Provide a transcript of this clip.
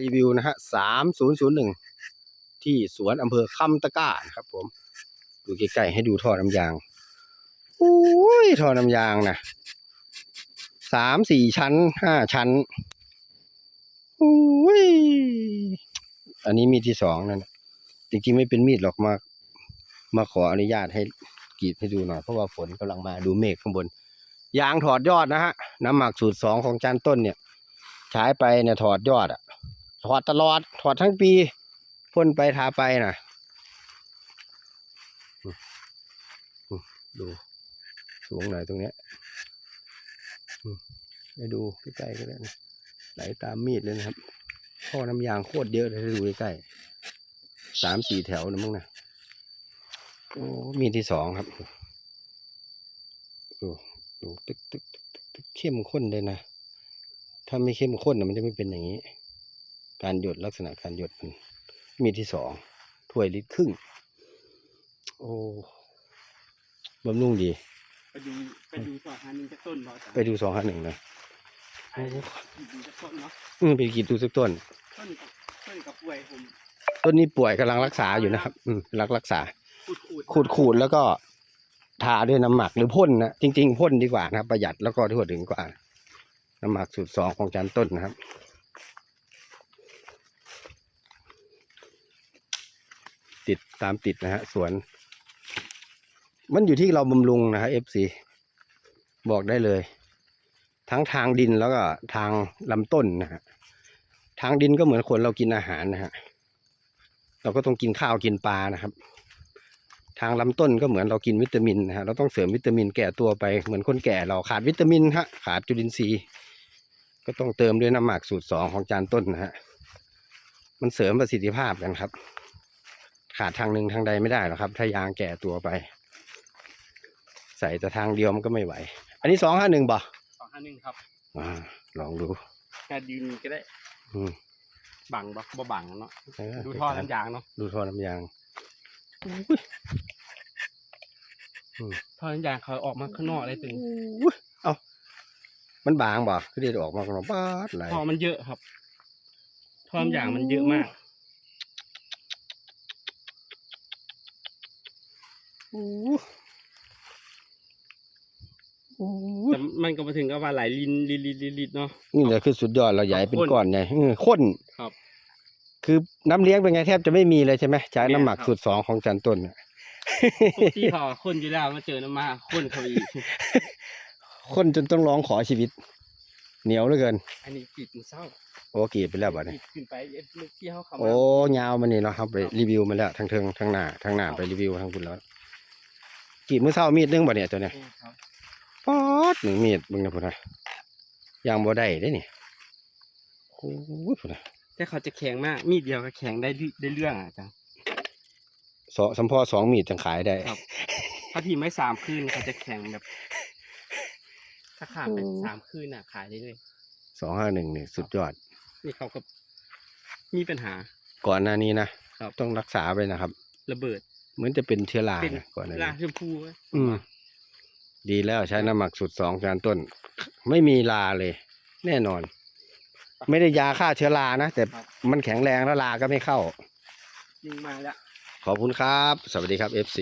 รีวิวนะฮะสามศูนย์ศูนย์หนึ่งที่สวนอำเภอคำตะก้านะครับผม ดูใกล้ๆให้ดูท่อน้ำยางอุ้ยท่อน้ำยางนะสามสี่ชั้นห้าชั้นอุ้ยอันนี้มีดที่สองนั่นจริงๆไม่เป็นมีดหรอกมา มาขออนุญาตให้กรีดให้ดูหน่อย เพราะว่าฝนกำลังมาดูเมฆข้างบน ยางถอดยอดนะฮะ น้ำหมักสูตรสองของจานต้นเนี่ย ใช้ไปเนี่ยถอดยอดอะ ถอดตลอด ถอดทั้งปี พ่นไปทาไปนะอืมอืมดูสูงหน่อยตรงเนี้ยไปดูใกล้ๆก็ได้นะไหลตามมีดเลยนะครับท่อน้ำยางโคตรเยอะเลยถ้ดูใกล้ๆสามสี่แถวนะมึงนะโอ้มีดที่สองครับ ดูดูตึกตึกตึกตึกตึกเข้มข้นเลยนะ ถ้าไม่เข้มข้นนะมันจะไม่เป็นอย่างนี้ การหยดลักษณะการหยดมันมีที่สองถ้วยลิตรครึ่ง โอ้บำรุงดี ไปดูไปดูสองพันหนึ่งจะต้นบ่จ้ะไปดูสองห้าหนึ่งนะไอ้ดูจะต้นเนาะอืมไปกินดูสักต้น ต้นกับต้นกับป่วยผมต้นนี้ป่วยกำลังรักษาอยู่นะครับ อืมรักรักษาขูดขูดขูดขูดแล้วก็ทาด้วยน้ำหมักหรือพ่นนะจริง ๆพ่นดีกว่านะครับ ประหยัดแล้วก็ทั่วถึงกว่า น้ำหมักสูตรสองของจานต้นนะครับ ติดตามติดนะฮะสวน มันอยู่ที่เราบำรุงนะฮะ FC บอกได้เลย ทั้งทางดินแล้วก็ทางลำต้นนะฮะทางดินก็เหมือนคนเรากินอาหารนะฮะเราก็ต้องกินข้าวกินปลานะครับ ทางลำต้นก็เหมือนเรากินวิตามินนะฮะเราต้องเสริมวิตามินแก่ตัวไปเหมือนคนแก่เราขาดวิตามินฮะขาดจุลินทรีย์ก็ต้องเติมด้วยน้ำหมักสูตรสองของจานต้นนะฮะ มันเสริมประสิทธิภาพกันครับ ขาดทางหนึ่งทางใดไม่ได้หรอกครับ ถ้ายางแก่ตัวไป ใส่แต่ทางเดียวมันก็ไม่ไหว อันนี้สองห้าหนึ่งบ่สองพันหนึ่งครับอ่าลองดูแค่ยืนก็ได้ อืมบังบ่บ่บังเนาะเออดูท่อน้ำยางเนาะดูท่อน้ำยางท่อน้ำยางเขาออกมาข้างนอกอะไรตึงอุ๊ยเอามันบางบ่คือเด็ดออกมาข้างนอกป้าดไหลท่อมันเยอะครับท่อน้ำยางมันเยอะมาก โอ้โอ้แต่มันก็มาถึงกับว่าไหลลินลินลินลินลินเนาะ นี่แหละคือสุดยอดเราใหญ่เป็นข้นก้อนใหญ่เออข้นครับ คือน้ำเลี้ยงเป็นไงแทบจะไม่มีเลยใช่ไหมใช้แม่นน้ำหมักครับสูตรสองของจันต้นน่ะปกติเขาคนอยู่แล้วมาเจอน้ำมาคนเขาอีกข้นจนต้องร้องขอชีวิต เหนียวเหลือเกิน อันนี้กรีดมันเศร้าโอ้กรีดไปแล้วบ่กเนี่ยรีดขึ้นไปเอ็ดเมื่อกี้เขาเข้ามาโอ้ยาวมันนี่เนาะครับไปรีวิวมาแล้วทางเทิงทางหน้าทางหน้าไปรีวิวทางคุณแล้ว กรีดมือเศร้ามีดนึงบ่เนี่ยตัวเนี้ยนี่ครับป๊อดหนึ่งมีดมึงนะพุ่นนะยางบ่ได้เด้นี่โอ้ยพุ่นนะแต่เขาจะแข็งมาก มีดเดียวก็แข็งได้เรื่ได้เรื่องอะจังสองสัมพอสองมีดจังขายได้ครับถ้าทีไม่สามคืนเขาจะแข็งแบบ ถ้าขาดไปโอ้สามคืนอะ ขายได้เลยสองห้าหนึ่งนี่สุดยอด นี่เขาก็มีปัญหา ก่อนหน้านี้นะครับ ต้องรักษาไปนะครับ ระเบิด เหมือนจะเป็นเชื้อราเป็นนะก่อนหน้าลานี้ชมพูไว้อืม ดีแล้วใช้น้ำหมักสูตรสองจานต้น ไม่มีลาเลย แน่นอน ไม่ได้ยาฆ่าเชื้อรานะแต่มันแข็งแรงแล้วลาก็ไม่เข้า ยิงมาแล้ว ขอบคุณครับ สวัสดีครับ FC